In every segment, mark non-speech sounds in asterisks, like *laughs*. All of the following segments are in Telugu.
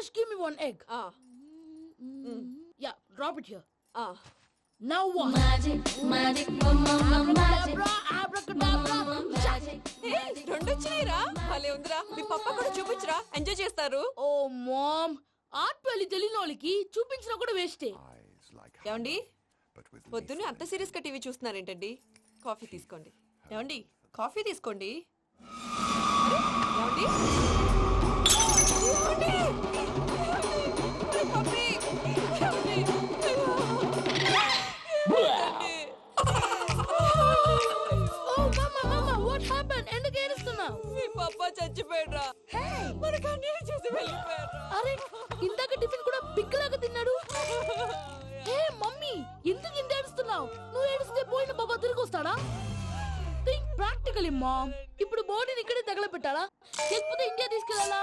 First, give me one egg. ఆ, Yeah, drop it here. ఆ. Now what? Magic, magic, mama, magic, Abracadabra, abracadabra. magic. రెండు వచ్చినాయిరా భలే ఉందిరా మీ పప్ప కూడా చూపించరా ఎంజాయ్ చేస్తారు Oh, mom. ఆర్ట్ పెళ్ళి తెలియని వాళ్ళకి చూపించినా కూడా వేస్టే ఏమండి పొద్దున్నే అంత సీరియస్గా టీవీ చూస్తున్నారేంటండి కాఫీ తీసుకోండి ఏమండి కాఫీ తీసుకోండి? ఏమండి? చచ్చిపోయాడ్రా మనకు అన్యాయం చేసి వెళ్ళిపోయాడ్రా అరే ఇందాక టిఫిన్ కూడా బిగ్గలాగా తిన్నాడు. హే మమ్మీ ఎందుకు ఇంత ఏడుస్తున్నావు? నువ్వు ఏడిస్తే పోయిన బాబా తిరిగి వస్తాడా? థింక్ ప్రాక్టికలీ మామ్ ఇప్పుడు బాడీని ఇక్కడే తగలబెట్టాలా? లేకపోతే ఇండియా తీసుకెళ్ళాలా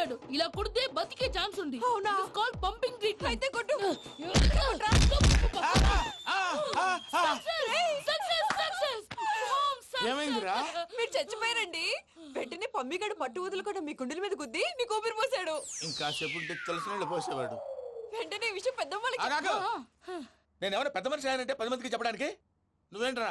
చచ్చిపోయాడు ఇలా కొడితే బతికే ఛాన్స్ ఉంది. అవునా? కాల్ పంపింగ్ ట్రీట్మెంట్ అయితే కొట్టు. ఏమైందిరా? మీరు చచ్చిపోయారండి. వెంటనే పమ్మిగాడు పట్టు వదులుకుండా మీ గుండెల మీద గుద్ది మీకు ఊపిరి పోసాడు. ఇంకా చెప్పు తెలిసిన వాళ్ళు పోసేవాడు. వెంటనే ఈ విషయం పెద్ద ఆగాగు. నేను ఎవరైనా పెద్ద మనిషి అయ్యానంటే పది మందికి చెప్పడానికి? నువ్వేంట్రా?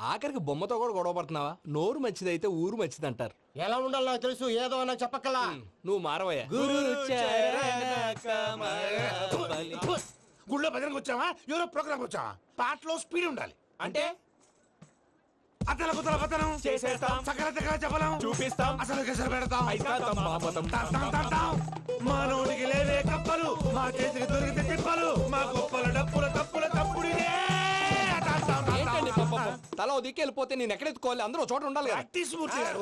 ఆఖరికి బొమ్మతో కూడా గొడవ పడుతున్నావా? నోరు మంచిదైతే ఊరు మంచిది అంటారు ఎలా ఉండాలో నాకు తెలుసు ఏదో నాకు చెప్పక్కలా నువ్వు మారవయ్యా. గుళ్ళో భజనకు వచ్చావా? ఎవరో ప్రోగ్రామ్ వచ్చావా? పాటలో స్పీడ్ ఉండాలి. అంటే? అతల కుతల పతనం. చేసేస్తాం. సకల దగ్గర చెప్పలేం చూపిస్తాం. అసలు గసలు పెడతాం. లేవే కప్పలు. మా చేతికి దొరికితే తిప్పలు. మా గొప్పల డప్పుల తప్పుల తల ఓ దిక్కు వెళ్ళిపోతే నేను ఎక్కడెత్తుకోవాలి? అందరూ చోట ఉండాలి కదా. ప్రాక్టీస్ మూర్తి గారు.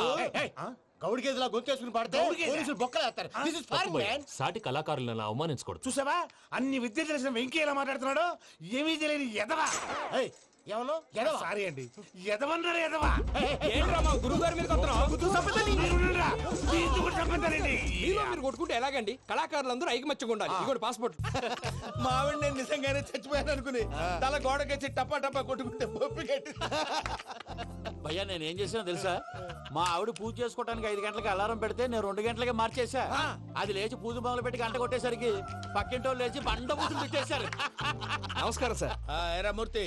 గౌడి గేదెలా గొంతేసుకుని పాడితే? పోలీసులు దిస్ ఇస్ ఫారెన్. మ్యాన్ సాటి కళాకారులను అవమానించకూడదు. చూసావా? అన్ని విద్య తెలిసిన వెంకీ ఎలా మాట్లాడుతున్నాడు. ఏమీ తెలియని ఎదవా? ఏయ్ ఏమను? సారీ అండి. ఎదవన్నాడు ఎదవా. ఏంట్రా మా గురువు గారి మీద మీరు కొట్టుకుంటే ఎలాగండి? కళాకారులందరూ ఐకమత్యంగా ఉండాలి. ఇదిగోటి పాస్పోర్ట్ *laughs* మా ఆవిడ నేను నిజంగానే చచ్చిపోయాను అనుకుని తల గోడకొచ్చి టపా టపా కొట్టుకుంటే భయ్యా నేను ఏం చేసినా తెలుసా? మా ఆవిడ పూజ చేసుకోవడానికి ఐదు గంటలకి అలారం పెడితే నేను రెండు గంటలకి మార్చేసా అది లేచి పూజ మొదలు పెట్టి గంట కొట్టేసరికి పక్కింటి వాళ్ళు లేచి బండ పూజలు పెట్టేశారు. నమస్కారం sir. Murthy.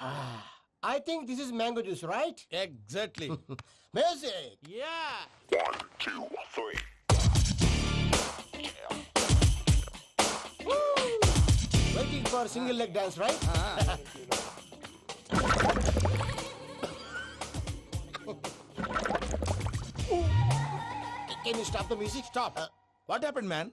Ah. I think this is mango juice, right? Exactly. *laughs* Music! Yeah! One, two, three. Woo! Waiting for single leg dance, right? Uh-huh. *laughs* Can you stop the music? Stop. Uh, what happened, man?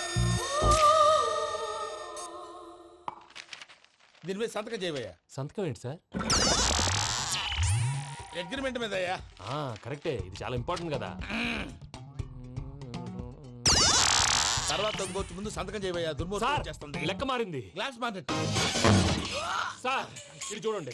దీని మీద సంతకం చేయవయ్యా. సంతకం ఏంటి సార్? అగ్రిమెంట్ మీద అయ్యా ఆ, కరెక్టే. ఇది చాలా ఇంపార్టెంట్ కదా. తర్వాత ఇంకొచ్చి ముందు సంతకం చేయవయ్యా. సార్ దుర్మోహం చేస్తుంది. లెక్క మారింది. గ్లాస్ మార్కెట్ సార్ ఇది చూడండి.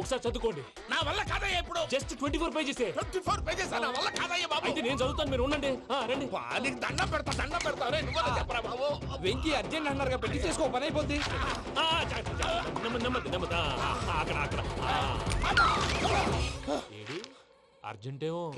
ఒకసారి చదువుకోండి. నా వల్ల కాదయ్యా ఇప్పుడు just twenty four pages twenty four pages నా వల్ల కాదయ్యా బాబు? అయితే నేను చదువుతాను మీరు ఉండండి. ఆ, రండి. నీకు దండం పెడతా దండం పెడతా. రే నువ్వు చెప్పరా బాబు? వెంకీ అర్జెంట్ అన్నారు పెళ్ళి చేసుకో పని అయిపోద్ది. ఆ, చ- చ- నెమ్మది నెమ్మది నెమ్మది ఆ, ఆ, అక్కడ అక్కడ ఆ. ఏడి? అర్జెంటేమో.